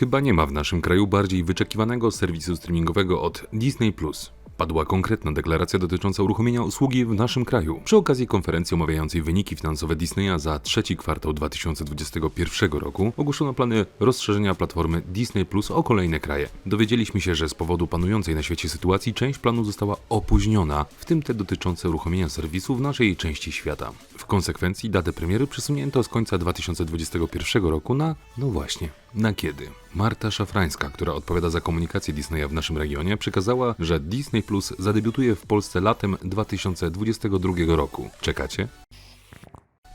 Chyba nie ma w naszym kraju bardziej wyczekiwanego serwisu streamingowego od Disney+. Padła konkretna deklaracja dotycząca uruchomienia usługi w naszym kraju. Przy okazji konferencji omawiającej wyniki finansowe Disneya za trzeci kwartał 2021 roku ogłoszono plany rozszerzenia platformy Disney Plus o kolejne kraje. Dowiedzieliśmy się, że z powodu panującej na świecie sytuacji część planów została opóźniona, w tym te dotyczące uruchomienia serwisu w naszej części świata. W konsekwencji datę premiery przesunięto z końca 2021 roku na, no właśnie, na kiedy? Marta Szafrańska, która odpowiada za komunikację Disneya w naszym regionie, przekazała, że Disney Plus zadebiutuje w Polsce latem 2022 roku. Czekacie?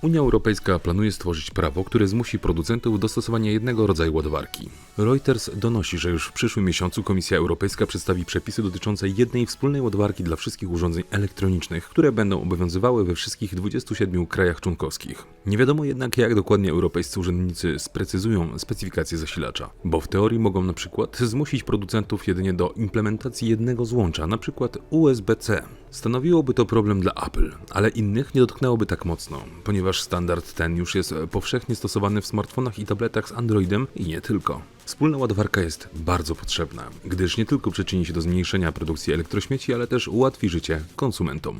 Unia Europejska planuje stworzyć prawo, które zmusi producentów do stosowania jednego rodzaju ładowarki. Reuters donosi, że już w przyszłym miesiącu Komisja Europejska przedstawi przepisy dotyczące jednej wspólnej ładowarki dla wszystkich urządzeń elektronicznych, które będą obowiązywały we wszystkich 27 krajach członkowskich. Nie wiadomo jednak, jak dokładnie europejscy urzędnicy sprecyzują specyfikację zasilacza, bo w teorii mogą na przykład zmusić producentów jedynie do implementacji jednego złącza, np. USB-C. Stanowiłoby to problem dla Apple, ale innych nie dotknęłoby tak mocno, ponieważ standard ten już jest powszechnie stosowany w smartfonach i tabletach z Androidem i nie tylko. Wspólna ładowarka jest bardzo potrzebna, gdyż nie tylko przyczyni się do zmniejszenia produkcji elektrośmieci, ale też ułatwi życie konsumentom.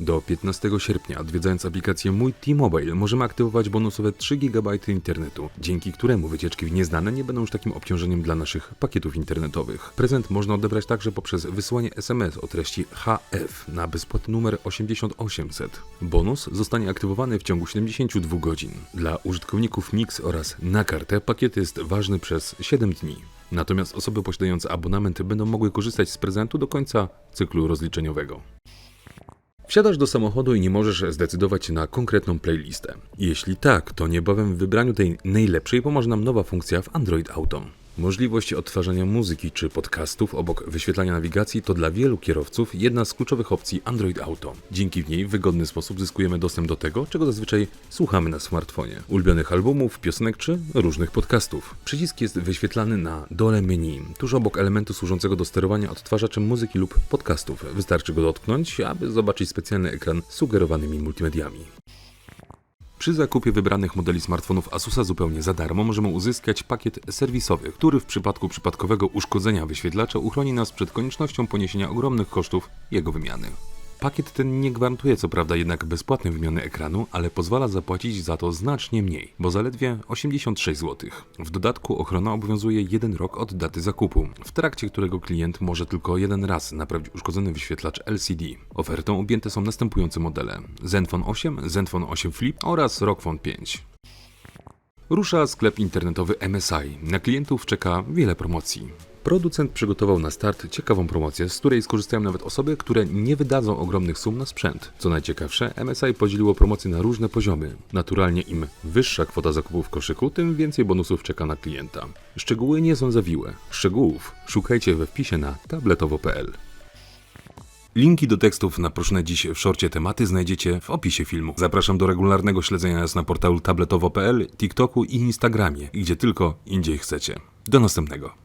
Do 15 sierpnia, odwiedzając aplikację Mój T-Mobile, możemy aktywować bonusowe 3 GB internetu, dzięki któremu wycieczki w nieznane nie będą już takim obciążeniem dla naszych pakietów internetowych. Prezent można odebrać także poprzez wysyłanie SMS o treści HF na bezpłatny numer 8800. Bonus zostanie aktywowany w ciągu 72 godzin. Dla użytkowników Mix oraz na kartę pakiet jest ważny przez 7 dni. Natomiast osoby posiadające abonament będą mogły korzystać z prezentu do końca cyklu rozliczeniowego. Wsiadasz do samochodu i nie możesz zdecydować na konkretną playlistę. Jeśli tak, to niebawem w wybraniu tej najlepszej pomoże nam nowa funkcja w Android Auto. Możliwość odtwarzania muzyki czy podcastów obok wyświetlania nawigacji to dla wielu kierowców jedna z kluczowych opcji Android Auto. Dzięki niej w wygodny sposób zyskujemy dostęp do tego, czego zazwyczaj słuchamy na smartfonie. Ulubionych albumów, piosenek czy różnych podcastów. Przycisk jest wyświetlany na dole menu, tuż obok elementu służącego do sterowania odtwarzaczem muzyki lub podcastów. Wystarczy go dotknąć, aby zobaczyć specjalny ekran z sugerowanymi multimediami. Przy zakupie wybranych modeli smartfonów Asusa zupełnie za darmo możemy uzyskać pakiet serwisowy, który w przypadku przypadkowego uszkodzenia wyświetlacza uchroni nas przed koniecznością poniesienia ogromnych kosztów jego wymiany. Pakiet ten nie gwarantuje co prawda jednak bezpłatnej wymiany ekranu, ale pozwala zapłacić za to znacznie mniej, bo zaledwie 86 zł. W dodatku ochrona obowiązuje jeden rok od daty zakupu, w trakcie którego klient może tylko jeden raz naprawić uszkodzony wyświetlacz LCD. Ofertą objęte są następujące modele: Zenfone 8, Zenfone 8 Flip oraz Rockfone 5. Rusza sklep internetowy MSI. Na klientów czeka wiele promocji. Producent przygotował na start ciekawą promocję, z której skorzystają nawet osoby, które nie wydadzą ogromnych sum na sprzęt. Co najciekawsze, MSI podzieliło promocje na różne poziomy. Naturalnie im wyższa kwota zakupu w koszyku, tym więcej bonusów czeka na klienta. Szczegóły nie są zawiłe. Szczegółów szukajcie we wpisie na tabletowo.pl. Linki do tekstów naproszone dziś w szorcie tematy znajdziecie w opisie filmu. Zapraszam do regularnego śledzenia nas na portalu tabletowo.pl, TikToku i Instagramie, gdzie tylko indziej chcecie. Do następnego.